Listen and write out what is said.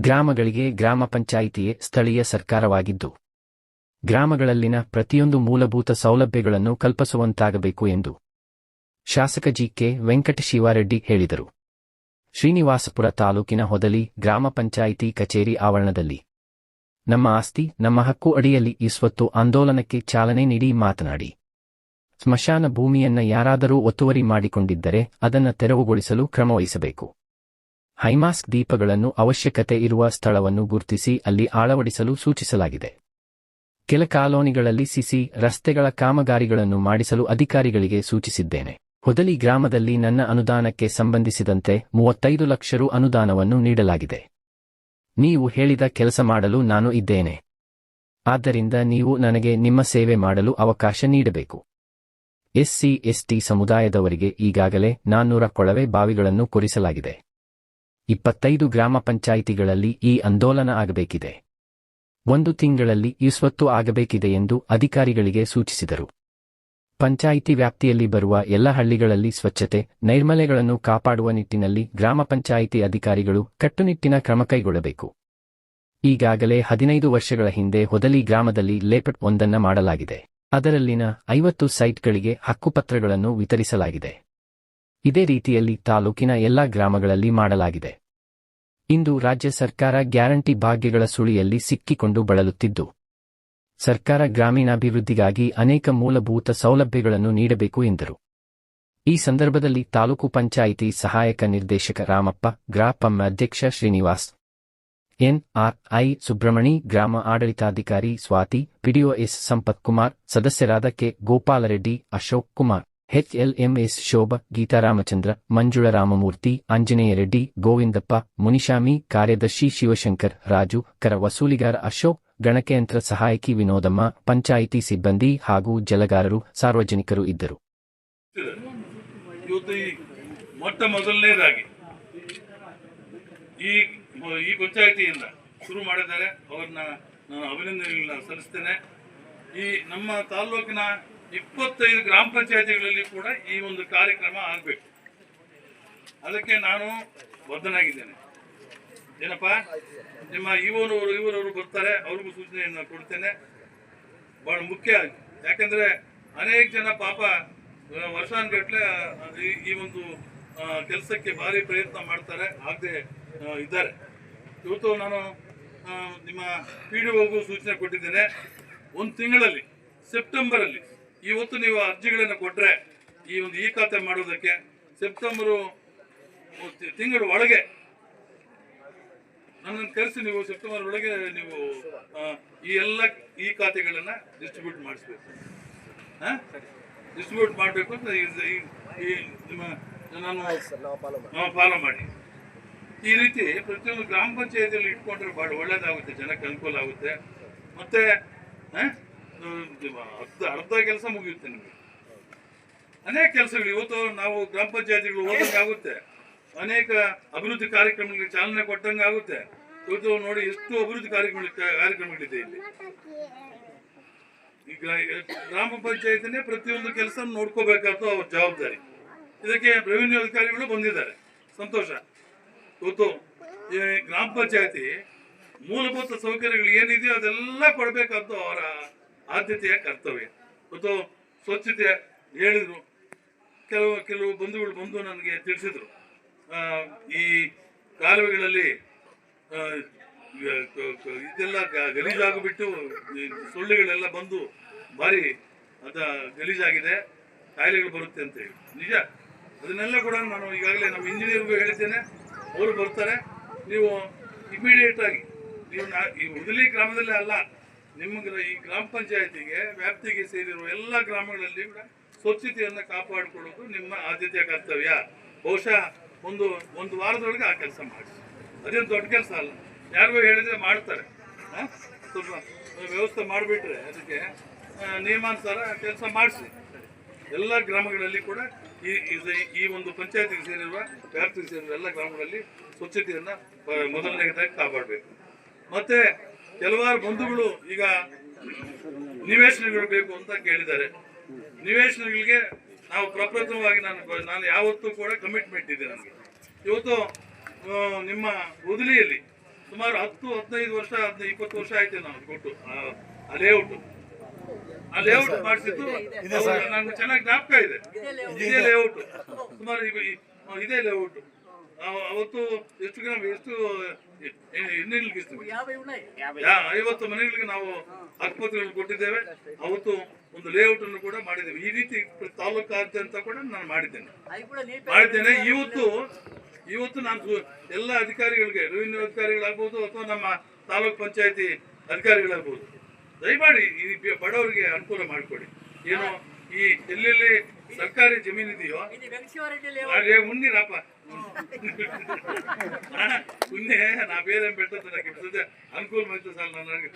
ಗ್ರಾಮಗಳಿಗೆ ಗ್ರಾಮ ಪಂಚಾಯಿತಿಯೇ ಸ್ಥಳೀಯ ಸರ್ಕಾರವಾಗಿದ್ದು, ಗ್ರಾಮಗಳಲ್ಲಿನ ಪ್ರತಿಯೊಂದು ಮೂಲಭೂತ ಸೌಲಭ್ಯಗಳನ್ನು ಕಲ್ಪಿಸುವಂತಾಗಬೇಕು ಎಂದು ಶಾಸಕ ಜಿ ಕೆ ವೆಂಕಟಶಿವಾರೆಡ್ಡಿ ಹೇಳಿದರು. ಶ್ರೀನಿವಾಸಪುರ ತಾಲೂಕಿನ ಹೊದಲಿ ಗ್ರಾಮ ಪಂಚಾಯಿತಿ ಕಚೇರಿ ಆವರಣದಲ್ಲಿ. ನಮ್ಮ ಆಸ್ತಿ, ನಮ್ಮ ಹಕ್ಕು ಅಡಿಯಲ್ಲಿ ಈ ಸ್ವತ್ತು ಆಂದೋಲನಕ್ಕೆ ಚಾಲನೆ ನೀಡಿ ಮಾತನಾಡಿ. ಸ್ಮಶಾನ ಭೂಮಿಯನ್ನ ಯಾರಾದರೂ ಒತ್ತುವರಿ ಮಾಡಿಕೊಂಡಿದ್ದರೆ ಅದನ್ನು ತೆರವುಗೊಳಿಸಲು ಕ್ರಮವಹಿಸಬೇಕು. ಹೈಮಾಸ್ಕ್ ದೀಪಗಳನ್ನು ಅವಶ್ಯಕತೆ ಇರುವ ಸ್ಥಳವನ್ನು ಗುರುತಿಸಿ ಅಲ್ಲಿ ಅಳವಡಿಸಲು ಸೂಚಿಸಲಾಗಿದೆ. ಕೆಲ ಕಾಲೋನಿಗಳಲ್ಲಿ ಸಿಸಿ ರಸ್ತೆಗಳ ಕಾಮಗಾರಿಗಳನ್ನು ಮಾಡಿಸಲು ಅಧಿಕಾರಿಗಳಿಗೆ ಸೂಚಿಸಿದ್ದೇನೆ. ಹೊದಲಿ ಗ್ರಾಮದಲ್ಲಿ ನನ್ನ ಅನುದಾನಕ್ಕೆ ಸಂಬಂಧಿಸಿದಂತೆ ಮೂವತ್ತೈದು ಲಕ್ಷ ರು ಅನುದಾನವನ್ನು ನೀಡಲಾಗಿದೆ. ನೀವು ಹೇಳಿದ ಕೆಲಸ ಮಾಡಲು ನಾನು ಇದ್ದೇನೆ. ಆದ್ದರಿಂದ ನೀವು ನನಗೆ ನಿಮ್ಮ ಸೇವೆ ಮಾಡಲು ಅವಕಾಶ ನೀಡಬೇಕು. ಎಸ್ಸಿ ಎಸ್ಟಿ ಸಮುದಾಯದವರಿಗೆ ಈಗಾಗಲೇ ನಾನ್ನೂರ ಕೊಳವೆ ಬಾವಿಗಳನ್ನು ಕೊರಿಸಲಾಗಿದೆ. ಇಪ್ಪತ್ತೈದು ಗ್ರಾಮ ಪಂಚಾಯಿತಿಗಳಲ್ಲಿ ಈ ಆಂದೋಲನ ಆಗಬೇಕಿದೆ. ಒಂದು ತಿಂಗಳಲ್ಲಿ ಈ ಸ್ವತ್ತು ಆಗಬೇಕಿದೆ ಎಂದು ಅಧಿಕಾರಿಗಳಿಗೆ ಸೂಚಿಸಿದರು. ಪಂಚಾಯಿತಿ ವ್ಯಾಪ್ತಿಯಲ್ಲಿ ಬರುವ ಎಲ್ಲ ಹಳ್ಳಿಗಳಲ್ಲಿ ಸ್ವಚ್ಛತೆ, ನೈರ್ಮಲ್ಯಗಳನ್ನು ಕಾಪಾಡುವ ನಿಟ್ಟಿನಲ್ಲಿ ಗ್ರಾಮ ಪಂಚಾಯಿತಿ ಅಧಿಕಾರಿಗಳು ಕಟ್ಟುನಿಟ್ಟಿನ ಕ್ರಮ ಕೈಗೊಳ್ಳಬೇಕು. ಈಗಾಗಲೇ ಹದಿನೈದು ವರ್ಷಗಳ ಹಿಂದೆ ಹೊದಲಿ ಗ್ರಾಮದಲ್ಲಿ ಲೇಪಟ್ ಒಂದನ್ನ ಮಾಡಲಾಗಿದೆ. ಅದರಲ್ಲಿನ ಐವತ್ತು ಸೈಟ್ಗಳಿಗೆ ಹಕ್ಕುಪತ್ರಗಳನ್ನು ವಿತರಿಸಲಾಗಿದೆ. ಇದೇ ರೀತಿಯಲ್ಲಿ ತಾಲೂಕಿನ ಎಲ್ಲಾ ಗ್ರಾಮಗಳಲ್ಲಿ ಮಾಡಲಾಗಿದೆ. ಇಂದು ರಾಜ್ಯ ಸರ್ಕಾರ ಗ್ಯಾರಂಟಿ ಭಾಗ್ಯಗಳ ಸುಳಿಯಲ್ಲಿ ಸಿಕ್ಕಿಕೊಂಡು ಬಳಲುತ್ತಿದ್ದು, ಸರ್ಕಾರ ಗ್ರಾಮೀಣಾಭಿವೃದ್ಧಿಗಾಗಿ ಅನೇಕ ಮೂಲಭೂತ ಸೌಲಭ್ಯಗಳನ್ನು ನೀಡಬೇಕು ಎಂದರು. ಈ ಸಂದರ್ಭದಲ್ಲಿ ತಾಲೂಕು ಪಂಚಾಯಿತಿ ಸಹಾಯಕ ನಿರ್ದೇಶಕ ರಾಮಪ್ಪ, ಗ್ರಾಪಂ ಅಧ್ಯಕ್ಷ ಶ್ರೀನಿವಾಸ್, ಎನ್ಆರ್ಐ ಸುಬ್ರಹ್ಮಣಿ, ಗ್ರಾಮ ಆಡಳಿತಾಧಿಕಾರಿ ಸ್ವಾತಿ, ಪಿಡಿಒ ಎಸ್. ಸಂಪತ್ ಕುಮಾರ್ ಸದಸ್ಯರಾದ ಕೆ. ಗೋಪಾಲರೆಡ್ಡಿ, ಅಶೋಕ್ ಕುಮಾರ್. ಎಚ್ಎಲ್ಎಂಎಸ್ ಶೋಭ ಗೀತಾರಾಮಚಂದ್ರ ಮಂಜುಳ ರಾಮಮೂರ್ತಿ, ಆಂಜನೇಯ ರೆಡ್ಡಿ, ಗೋವಿಂದಪ್ಪ ಮುನಿಶಾಮಿ ಕಾರ್ಯದರ್ಶಿ ಶಿವಶಂಕರ್, ರಾಜು, ಕರ ವಸೂಲಿಗಾರ ಅಶೋಕ್, ಗಣಕಯಂತ್ರ ಸಹಾಯಕಿ ವಿನೋದಮ್ಮ, ಪಂಚಾಯಿತಿ ಸಿಬ್ಬಂದಿ ಹಾಗೂ ಜಲಗಾರರು, ಸಾರ್ವಜನಿಕರು ಇದ್ದರು. ಮೊಟ್ಟ ಮೊದಲನೇದಾಗಿ ಈ ಈ ಪಂಚಾಯಿತಿಯಿಂದ ಶುರು ಮಾಡಿದ್ದಾರೆ. ಅವ್ರನ್ನ ನಾನು ಅಭಿನಂದನೆಗಳನ್ನ ಸಲ್ಲಿಸ್ತೇನೆ. ಈ ನಮ್ಮ ತಾಲ್ಲೂಕಿನ ಇಪ್ಪತ್ತೈದು ಗ್ರಾಮ ಪಂಚಾಯಿತಿಗಳಲ್ಲಿ ಕೂಡ ಈ ಒಂದು ಕಾರ್ಯಕ್ರಮ ಆಗಬೇಕು. ಅದಕ್ಕೆ ನಾನು ಬದ್ಧನಾಗಿದ್ದೇನೆ. ಏನಪ್ಪ? ನಿಮ್ಮ ಇವನವರು ಇವರವರು ಬರ್ತಾರೆ, ಅವ್ರಿಗೂ ಸೂಚನೆಯನ್ನು ಕೊಡ್ತೇನೆ. ಬಹಳ ಮುಖ್ಯ ಯಾಕಂದ್ರೆ ಅನೇಕ ಜನ ಪಾಪ ವರ್ಷಾನುಗಟ್ಲೆ ಈ- ಒಂದು ಕೆಲಸಕ್ಕೆ ಭಾರಿ ಪ್ರಯತ್ನ ಮಾಡ್ತಾರೆ, ಆಗದೆ ಇದ್ದಾರೆ. ಇವತ್ತು ನಾನು ನಿಮ್ಮ ಪಿ ಡಿ ಸೂಚನೆ ಕೊಟ್ಟಿದ್ದೇನೆ. ಒಂದು ತಿಂಗಳಲ್ಲಿ, ಸೆಪ್ಟೆಂಬರಲ್ಲಿ ಇವತ್ತು ನೀವು ಅರ್ಜಿಗಳನ್ನು ಕೊಟ್ಟರೆ ಈ ಒಂದು ಈ ಖಾತೆ ಮಾಡೋದಕ್ಕೆ ಸೆಪ್ಟೆಂಬರು ತಿಂಗಳ ಒಳಗೆ ನನ್ನನ್ನು ಕರೆಸಿ ನೀವು ಸೆಪ್ಟೆಂಬರ್ ಒಳಗೆ ನೀವು ಈ ಎಲ್ಲ ಈ ಖಾತೆಗಳನ್ನು ಡಿಸ್ಟ್ರಿಬ್ಯೂಟ್ ಮಾಡಿಸ್ಬೇಕು. ಡಿಸ್ಟ್ರಿಬ್ಯೂಟ್ ಮಾಡಬೇಕು ಅಂತ ಈ- ನಿಮ್ಮ ನಾನು ಫಾಲೋ ಮಾಡಿ. ಈ ರೀತಿ ಪ್ರತಿಯೊಂದು ಗ್ರಾಮ ಪಂಚಾಯತಿಯಲ್ಲಿ ಇಟ್ಕೊಂಡ್ರೆ ಬಹಳ ಒಳ್ಳೇದಾಗುತ್ತೆ ಜನಕ್ಕೆ ಅನುಕೂಲ ಆಗುತ್ತೆ. ಮತ್ತೆ ಆ, ಅರ್ಧ ಅರ್ಧ ಕೆಲಸ ಮುಗಿಯುತ್ತೆ ನಿಮಗೆ. ಅನೇಕ ಕೆಲಸಗಳು, ಇವತ್ತು ನಾವು ಗ್ರಾಮ ಪಂಚಾಯತಿಗಳು ಹೋದಂಗೆ ಆಗುತ್ತೆ. ಅನೇಕ ಅಭಿವೃದ್ಧಿ ಕಾರ್ಯಕ್ರಮಗಳಿಗೆ ಚಾಲನೆ ಕೊಟ್ಟಂಗೆ ಆಗುತ್ತೆ. ಇವತ್ತು ನೋಡಿ ಎಷ್ಟು ಅಭಿವೃದ್ಧಿ ಕಾರ್ಯಕ್ರಮ ಕಾರ್ಯಕ್ರಮಗಳಿದೆ ಇಲ್ಲಿ. ಈಗ ಗ್ರಾಮ ಪಂಚಾಯತಿನೇ ಪ್ರತಿಯೊಂದು ಕೆಲಸ ನೋಡ್ಕೋಬೇಕಾದ ಅವ್ರ ಜವಾಬ್ದಾರಿ. ಇದಕ್ಕೆ ರೆವಿನ್ಯೂ ಅಧಿಕಾರಿಗಳು ಬಂದಿದ್ದಾರೆ. ಸಂತೋಷ. ಇವತ್ತು ಗ್ರಾಮ ಪಂಚಾಯತಿ ಮೂಲಭೂತ ಸೌಕರ್ಯಗಳು ಏನಿದೆಯೋ ಅದೆಲ್ಲ ಕೊಡಬೇಕಾದ್ದು ಅವರ ಆದ್ಯತೆಯ ಕರ್ತವ್ಯ. ಮತ್ತು ಸ್ವಚ್ಛತೆ ಹೇಳಿದರು. ಕೆಲವು ಕೆಲವು ಬಂಧುಗಳು ಬಂದು ನನಗೆ ತಿಳಿಸಿದರು. ಈ ಕಾಲುವೆಗಳಲ್ಲಿ ಇದೆಲ್ಲ ಗಲೀಜಾಗಿಬಿಟ್ಟು ಸೊಳ್ಳೆಗಳೆಲ್ಲ ಬಂದು ಭಾರಿ ಅದ ಗಲೀಜಾಗಿದೆ. ಕಾಯಿಲೆಗಳು ಬರುತ್ತೆ ಅಂತ ಹೇಳಿ. ನಿಜ? ಅದನ್ನೆಲ್ಲ ಕೂಡ ನಾನು ಈಗಾಗಲೇ ನಮ್ಮ ಇಂಜಿನಿಯರ್ಗೂ ಹೇಳಿದ್ದೇನೆ. ಅವರು ಬರ್ತಾರೆ. ನೀವು ಇಮಿಡಿಯೇಟ್ ಆಗಿ, ನೀವು ನಾ- ಈ ಉದಲಿ ಗ್ರಾಮದಲ್ಲೇ ಅಲ್ಲ ನಿಮ್ಮ ಈ ಗ್ರಾಮ ಪಂಚಾಯತಿಗೆ ವ್ಯಾಪ್ತಿಗೆ ಸೇರಿರುವ ಎಲ್ಲ ಗ್ರಾಮಗಳಲ್ಲಿ ಕೂಡ ಸ್ವಚ್ಛತೆಯನ್ನು ಕಾಪಾಡಿಕೊಳ್ಳೋದು ನಿಮ್ಮ ಆದ್ಯತೆಯ ಕರ್ತವ್ಯ. ಬಹುಶಃ ಒಂದು ಒಂದು ವಾರದೊಳಗೆ ಆ ಕೆಲಸ ಮಾಡಿ ಅದೇನು ದೊಡ್ಡ ಕೆಲಸ ಅಲ್ಲ. ಯಾರಿಗೂ ಹೇಳಿದರೆ ಮಾಡ್ತಾರೆ? ಸ್ವಲ್ಪ ವ್ಯವಸ್ಥೆ ಮಾಡಿಬಿಟ್ರೆ ಅದಕ್ಕೆ ನಿಯಮಾನುಸಾರ ಕೆಲಸ ಮಾಡಿಸಿ. ಎಲ್ಲ ಗ್ರಾಮಗಳಲ್ಲಿ ಕೂಡ ಈ ಈ ಒಂದು ಪಂಚಾಯತಿಗೆ ಸೇರಿರುವ, ವ್ಯಾಪ್ತಿಗೆ ಸೇರಿರುವ ಎಲ್ಲ ಗ್ರಾಮಗಳಲ್ಲಿ ಸ್ವಚ್ಛತೆಯನ್ನು ಮೊದಲನೇದಾಗಿ ಕಾಪಾಡಬೇಕು. ಮತ್ತೆ ಕೆಲವಾರು ಬಂಧುಗಳು ಈಗ ನಿವೇಶನಗಳು ಬೇಕು ಅಂತ ಕೇಳಿದ್ದಾರೆ. ನಿವೇಶನಗಳಿಗೆ ನಾವು ಪ್ರಪ್ರಥಮವಾಗಿ ನಾನು ನಾನು ಯಾವತ್ತೂ ಕೂಡ ಕಮಿಟ್ಮೆಂಟ್ ಇದೆ ನನಗೆ ಇವತ್ತು ನಿಮ್ಮ ಉದಲಿಯಲ್ಲಿ ಸುಮಾರು ಹತ್ತು ಹದಿನೈದು ವರ್ಷ ಹದಿನೈದು ಇಪ್ಪತ್ತು ವರ್ಷ ಆಯ್ತು ನಾವು ಕೊಟ್ಟು ಆ- ಲೇಔಟ್ ಆ ಲೇಔಟ್ ಮಾಡಿಸಿದ್ದು ನನಗೆ ಚೆನ್ನಾಗಿ ಜ್ಞಾಪಕ ಇದೆ. ಇದೇ ಲೇಔಟ್ ಸುಮಾರು ಇದೇ ಲೇಔಟ್ ಅವತ್ತು ಎಷ್ಟು ಗ್ರಾಮ್ ಎಷ್ಟು ಐವತ್ತು ಮನೆಗಳಿಗೆ ನಾವು ಆಸ್ಪತ್ರೆಗಳನ್ನು ಕೊಟ್ಟಿದ್ದೇವೆ. ಅವತ್ತು ಒಂದು ಲೇಔಟ್ ಅನ್ನು ಕೂಡ ಮಾಡಿದ್ದೇವೆ. ಈ ರೀತಿ ತಾಲೂಕಾದ್ಯಂತ ಕೂಡ ನಾನು ಮಾಡಿದ್ದೇನೆ. ಮಾಡಿದ್ದೇನೆ. ಇವತ್ತು ಇವತ್ತು ನಾನು ಎಲ್ಲ ಅಧಿಕಾರಿಗಳಿಗೆ ರೆವಿನ್ಯೂ ಅಧಿಕಾರಿಗಳಾಗ್ಬೋದು ಅಥವಾ ನಮ್ಮ ತಾಲೂಕ್ ಪಂಚಾಯತಿ ಅಧಿಕಾರಿಗಳಾಗ್ಬೋದು ದಯಮಾಡಿ ಈ ಬಡವರಿಗೆ ಅನುಕೂಲ ಮಾಡಿಕೊಡಿ. ಏನು ಈ ಎಲ್ಲೆಲ್ಲಿ ಸರ್ಕಾರಿ ಜಮೀನಿದೆಯೋ ಅದೇ ಉನ್ನಿರಪ್ಪ ಉನ್ನೆ ನಾ ಬೇರೆ ಬೆಟ್ಟ ಅನುಕೂಲ ಮಾಡ್ತದೆ ಸರ್ ನನಗೆ.